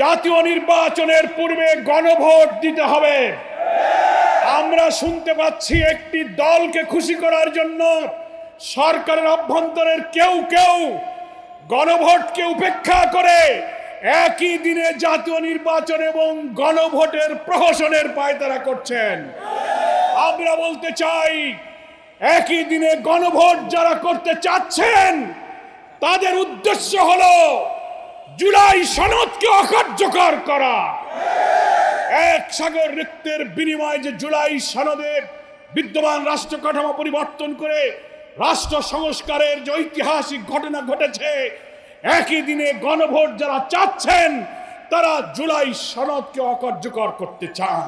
জাতীয় নির্বাচনের পূর্বে গণভোট দিতে হবে। আমরা শুনতে পাচ্ছি একটি দলকে খুশি করার জন্য সরকারের অভ্যন্তরের কেউ কেউ গণভোটকে উপেক্ষা করে একই দিনে জাতীয় নির্বাচন এবং গণভোটের প্রহসনের পায়তারা করছেন। আমরা বলতে চাই, একই দিনে গণভোট যারা করতে চাচ্ছেন, তাদের উদ্দেশ্য হলো জুলাই সনদকে অকার্যকর করা। এক সাগর রিক্তের বিনিময়ে যে জুলাই সনদে বিদ্যমান রাষ্ট্র কাঠামো পরিবর্তন করে রাষ্ট্র সংস্কারের যে ঐতিহাসিক ঘটনা ঘটেছে, একই দিনে গণভোট যারা চাচ্ছেন, তারা জুলাই সনদকে অকার্যকর করতে চান।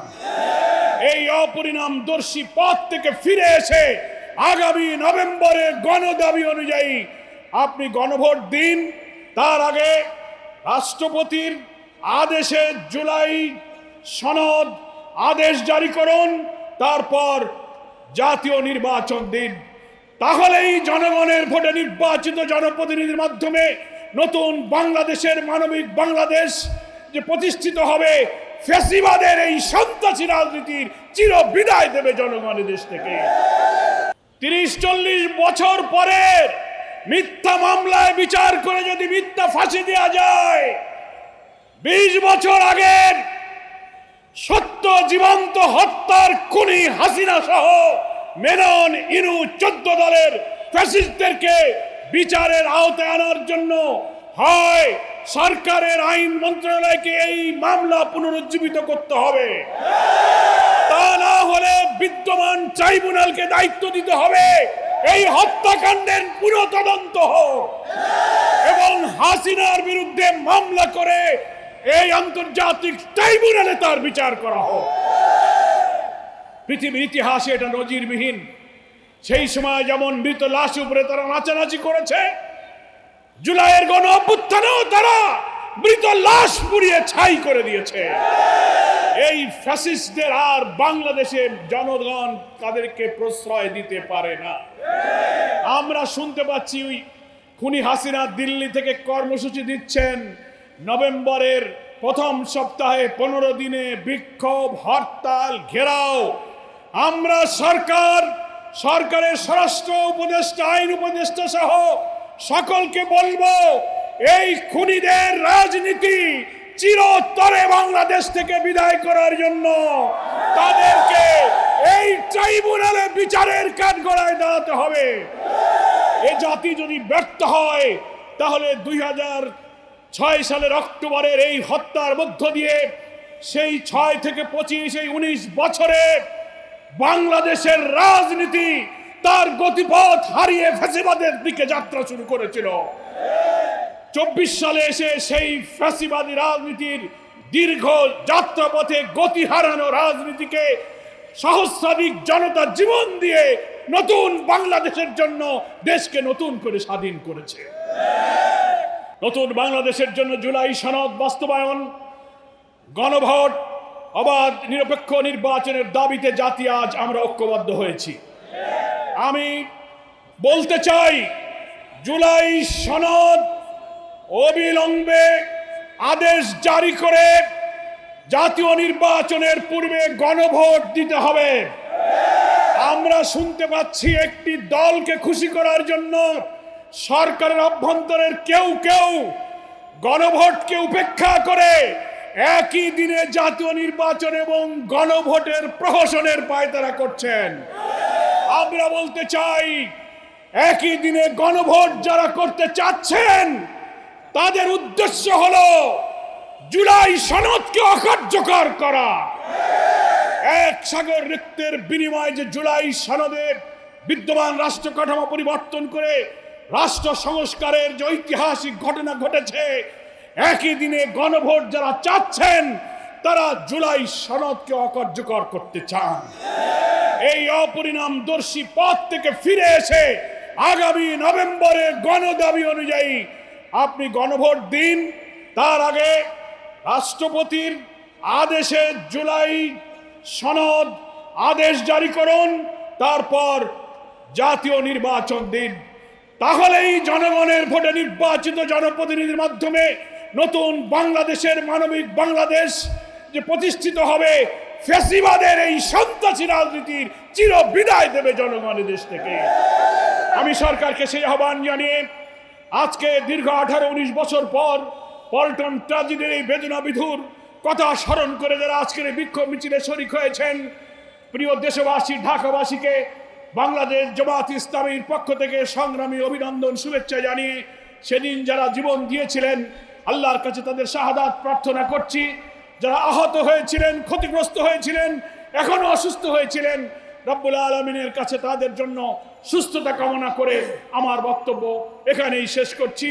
এই অপরিণামদর্শী পথ থেকে ফিরে এসে আগামী নভেম্বরে গণদাবি অনুযায়ী আপনি গণভোট দিন, তার আগে রাষ্ট্রপতির আদেশে জুলাই সনদ আদেশ জারি করুন, তারপর জাতীয় নির্বাচন দিন। তাহলেই জনগণের ভোটে নির্বাচিত জনপ্রতিনিধির মাধ্যমে নতুন বাংলাদেশের মানবিক বাংলাদেশ যে প্রতিষ্ঠিত হবে, ফেসিবাদের এই সন্ত্রাসী রাজনীতির চির বিদায় দেবে জনগণের দেশ থেকে। তিরিশ চল্লিশ বছর পরে মিথ্যা মামলায় বিচার করে যদি মিথ্যা ফাঁসি দেওয়া যায়, বিশ বছর আগের সত্য জীবন্ত হত্যার খুনি হাসিনা সহ মেনন ইনু চোদ্দ দলের ফ্যাসিস্টদেরকে বিচারের আওতায় আনার জন্য হয়, সরকারের আইন মন্ত্রণালয়কে এই মামলা পুনরুজ্জীবিত করতে হবে। তা না হলে বিদ্যমান ট্রাইব্যুনালকে দায়িত্ব দিতে হবে। এই হত্যাকাণ্ডের পুরো তদন্ত হোক। এবং হাসিনার বিরুদ্ধে মামলা করে এই আন্তর্জাতিক ট্রাইব্যুনালে তার বিচার করা হোক। পৃথিবীর ইতিহাসে এটা নজিরবিহীন। সেই সময় যেমন মৃত লাশ উপরে তারা নাচানাচি করেছে, জুলাইয়ের গণ অভ্যুত্থানেও তারা মৃত লাশ পুড়িয়ে ছাই করে দিয়েছে। এই ফ্যাসিস্টদের আর বাংলাদেশে জনগণ তাদেরকে প্রশ্রয় দিতে পারে না। আমরা শুনতে পাচ্ছি ওই খুনি হাসিনা দিল্লি থেকে কর্মসূচি দিচ্ছেন। নভেম্বরের প্রথম সপ্তাহে পনেরো দিনে বিক্ষোভ, হরতাল, ঘেরাও। আমরা সরকার, সরকারের স্বরাষ্ট্র উপদেষ্টা, আইন উপদেষ্টা সহ সকলকে বলব, এই খুনিদের রাজনীতি চিরতরে বাংলাদেশ থেকে বিদায় করার জন্য তাদেরকে এই ট্রাইব্যুনালে বিচারের কাঠ গড়ায় দাঁড়াতে হবে। এ জাতি যদি ব্যর্থ হয়, তাহলে দুই ছয় সালের অক্টোবরের এই হত্যার মধ্য দিয়ে সেই ছয় থেকে পঁচিশ, এই উনিশ বছরে বাংলাদেশের রাজনীতি তার গতিপথ হারিয়ে ফ্যাসিবাদের দিকে যাত্রা শুরু করেছিল। চব্বিশ সালে এসে সেই ফ্যাসিবাদী রাজনীতির দীর্ঘ যাত্রাপথে গতি হারানো রাজনীতিকে সহস্রাধিক জনতা জীবন দিয়ে নতুন বাংলাদেশের জন্য দেশকে নতুন করে স্বাধীন করেছে। নতুন বাংলাদেশের জন্য জুলাই সনদ বাস্তবায়ন, গণভোট, অবাধ নিরপেক্ষ নির্বাচনের দাবিতে জাতি আজ আমরা ঐক্যবদ্ধ হয়েছি। আমি বলতে চাই, জুলাই সনদ অবিলম্বে আদেশ জারি করে জাতীয় নির্বাচনের পূর্বে গণভোট দিতে হবে। আমরা শুনতে পাচ্ছি একটি দলকে খুশি করার জন্য সরকারের অভ্যন্তরের কেউ কেউ গণভোটকে উপেক্ষা করে একই দিনে জাতীয় নির্বাচন এবং গণভোটের প্রহসনের পায়তারা করছেন। আমরা বলতে চাই, একই দিনে গণভোট যারা করতে চাচ্ছেন তাদের উদ্দেশ্য হলো জুলাই সনদকে অকার্যকর করা। এক সাগর রিক্তের বিনিময়ে যে জুলাই সনদে বিদ্যমান রাষ্ট্র কাঠামো পরিবর্তন করে রাষ্ট্র সংস্কারের যে ঐতিহাসিক ঘটনা ঘটেছে, একই দিনে গণভোট যারা চাচ্ছেন, তারা জুলাই সনদকে অকার্যকর করতে চান। এই অপরিণামদর্শী পথ থেকে ফিরে এসে আগামী নভেম্বরে গণদাবি অনুযায়ী আপনি গণভোট দিন, তার আগে রাষ্ট্রপতির আদেশে জুলাই সনদ আদেশ জারি করুন, তারপর জাতীয় নির্বাচন দিন। তাহলেই জনগণের ভোটে নির্বাচিত জনপ্রতিনিধির মাধ্যমে নতুন বাংলাদেশের মানবিক বাংলাদেশ যে প্রতিষ্ঠিত হবে ফ্যাসিবাদের এই সন্ত্রাসী রাজনীতির চির বিদায় দেবে জনগণের দেশ থেকে। আমি সরকারকে সেই আহ্বান জানিয়ে আজকে দীর্ঘ আঠারো উনিশ বছর পর পল্টন ট্রাজেডির এই বেদনা বিধুর কথা স্মরণ করে যারা আজকের এই বিক্ষোভ মিছিলে শরিক হয়েছেন, প্রিয় দেশবাসী, ঢাকাবাসীকে, বাংলাদেশ জামাত ইসলামীর পক্ষ থেকে সংগ্রামী অভিনন্দন, শুভেচ্ছা জানিয়ে সেদিন যারা জীবন দিয়েছিলেন, আল্লাহর কাছে তাদের শাহাদাত প্রার্থনা করছি। যারা আহত হয়েছিলেন, ক্ষতিগ্রস্ত হয়েছিলেন, এখনও অসুস্থ হয়েছিলেন, রব্বুল আলমিনের কাছে তাদের জন্য সুস্থতা কামনা করে আমার বক্তব্য এখানেই শেষ করছি।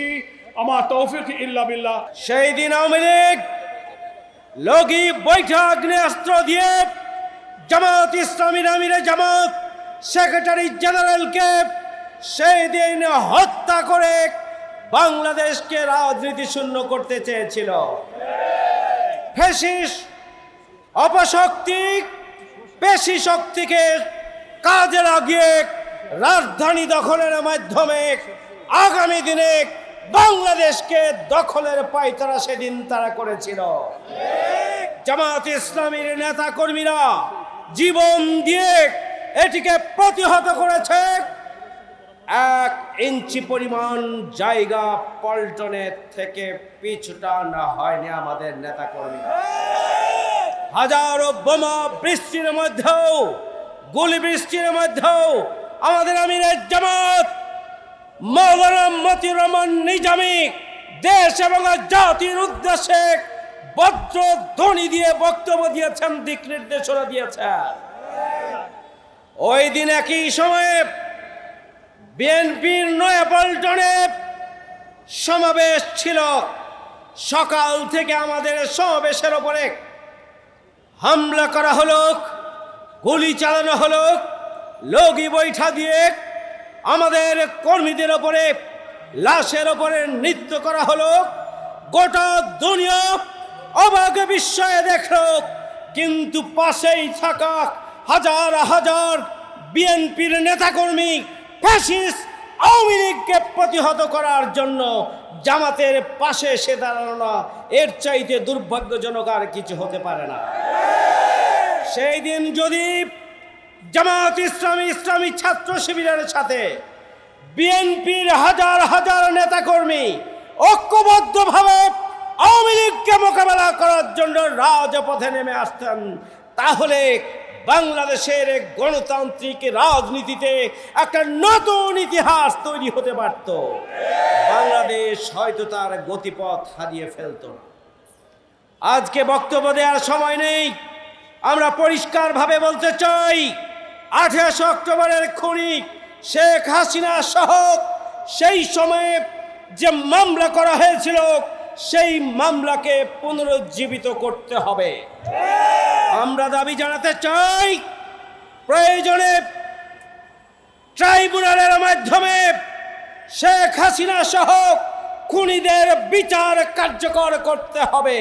আমার তৌফিক ইল্লা বিল্লাহ। সেই দিন আওয়ামী লীগ লগি বৈঠক অস্ত্র দিয়ে জামাত ইসলামী আমিরে জামাত, সেক্রেটারি জেনারেলকে সেই দিন হত্যা করে বাংলাদেশকে রাজনীতি শূন্য করতে চেয়েছিল। ফেসিস অপশক্তি পেশি শক্তিকে কাজে লাগিয়ে রাজধানী দখলের মাধ্যমে আগামী দিনে বাংলাদেশকে দখলের পায়তারা সেদিন তারা করেছিল। জামাত ইসলামীর নেতা কর্মীরা জীবন দিয়ে এটিকে প্রতিহত করেছে। এক ইঞ্চি পরিমাণ জায়গা পল্টনের থেকে পিছুটা না হয়নি আমাদের নেতা কর্মীরা হাজারো বোমা বৃষ্টির মধ্যেও, গুলি বৃষ্টির মধ্যেও আমাদের আমিরের জামাত, মৌলানা মতি রহমান নিজামি, দেশ এবং জাতির উদ্দেশ্যে বজ্র ধ্বনি দিয়ে বক্তব্য দিয়েছেন, দিক নির্দেশনা দিয়েছেন। ওই দিন একই সময়ে বিএনপির নয়াপল্টনে সমাবেশ ছিল। সকাল থেকে আমাদের সমাবেশের ওপরে হামলা করা হলো, গুলি চালানো হলো। লগি বৈঠা দিয়ে আমাদের কর্মীদের ওপরে, লাশের ওপরে নৃত্য করা হলো। গোটা দুনিয়া অবাক বিস্ময়ে দেখল, কিন্তু পাশেই থাকা হাজার হাজার বিএনপির নেতাকর্মী ফ্যাসিস্ট আওয়ামী লীগকে প্রতিহত করার জন্য জামাতের পাশে এসে দাঁড়ানো না। এর চাইতে দুর্ভাগ্যজনক আর কিছু হতে পারে না। সেই দিন যদি জামাত ইসলামী ইসলামী ছাত্র শিবিরের সাথে বিএনপির হাজার হাজার নেতাকর্মী ঐক্যবদ্ধভাবে আওয়ামী লীগকে মোকাবেলা করার জন্য রাজপথে নেমে আসতেন। তাহলে বাংলাদেশের গণতান্ত্রিক রাজনীতিতে একটা নতুন ইতিহাস তৈরি হতে পারত। বাংলাদেশ হয়তো তার গতিপথ হারিয়ে ফেলত আজকে বক্তব্য দেওয়ার সময় নেই। আমরা পরিষ্কারভাবে বলতে চাই আঠাশে অক্টোবরের খুনি শেখ হাসিনা সহ সেই সময়ে যে মামলা করা হয়েছিল, সেই মামলাকে পুনরুজ্জীবিত করতে হবে। আমরা দাবি জানাতে চাই, প্রয়োজনে ট্রাইব্যুনালের মাধ্যমে শেখ হাসিনা সহ খুনিদের বিচার কার্যকর করতে হবে।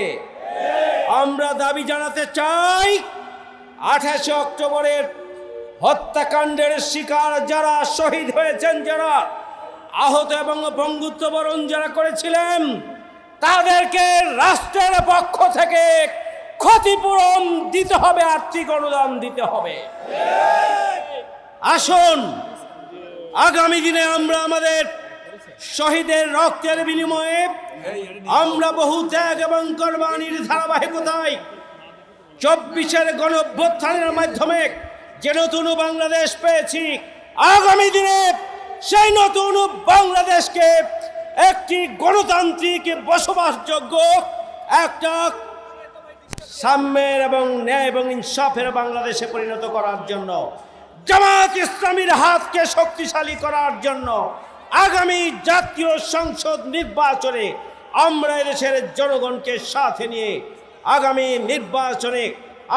আমরা দাবি জানাতে চাই, আঠাশে অক্টোবরের হত্যাকাণ্ডের শিকার যারা শহীদ হয়েছেন, যারা আহত এবং বঙ্গুত্ব বরণ যারা করেছিলেন, তাদেরকে রাষ্ট্রের পক্ষ থেকে ক্ষতিপূরণ দিতে হবে, আর্থিক অনুদান দিতে হবে। আসুন, আগামী দিনে আমরা আমাদের শহীদের রক্তের বিনিময়ে আমরা বহু ত্যাগ এবং কোরবানির ধারাবাহিকতায় চব্বিশের গণভ্যুত্থানের মাধ্যমে যে নতুন বাংলাদেশ পেয়েছি, আগামী দিনে সেই নতুন বাংলাদেশকে একটি গণতান্ত্রিক বসবাসযোগ্য, একটা সাম্যের এবং ন্যায় এবং ইনসাফের বাংলাদেশে পরিণত করার জন্য, জামাত ইসলামীর হাতকে শক্তিশালী করার জন্য আগামী জাতীয় সংসদ নির্বাচনে আমরা এদেশের জনগণকে সাথে নিয়ে আগামী নির্বাচনে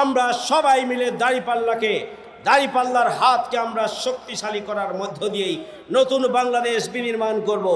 আমরা সবাই মিলে দাঁড়িপাল্লাকে দাঁড়িপাল্লার হাতকে আমরা শক্তিশালী করার মধ্য দিয়েই নতুন বাংলাদেশ বিনির্মাণ করব।